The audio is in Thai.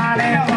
มาแล้ว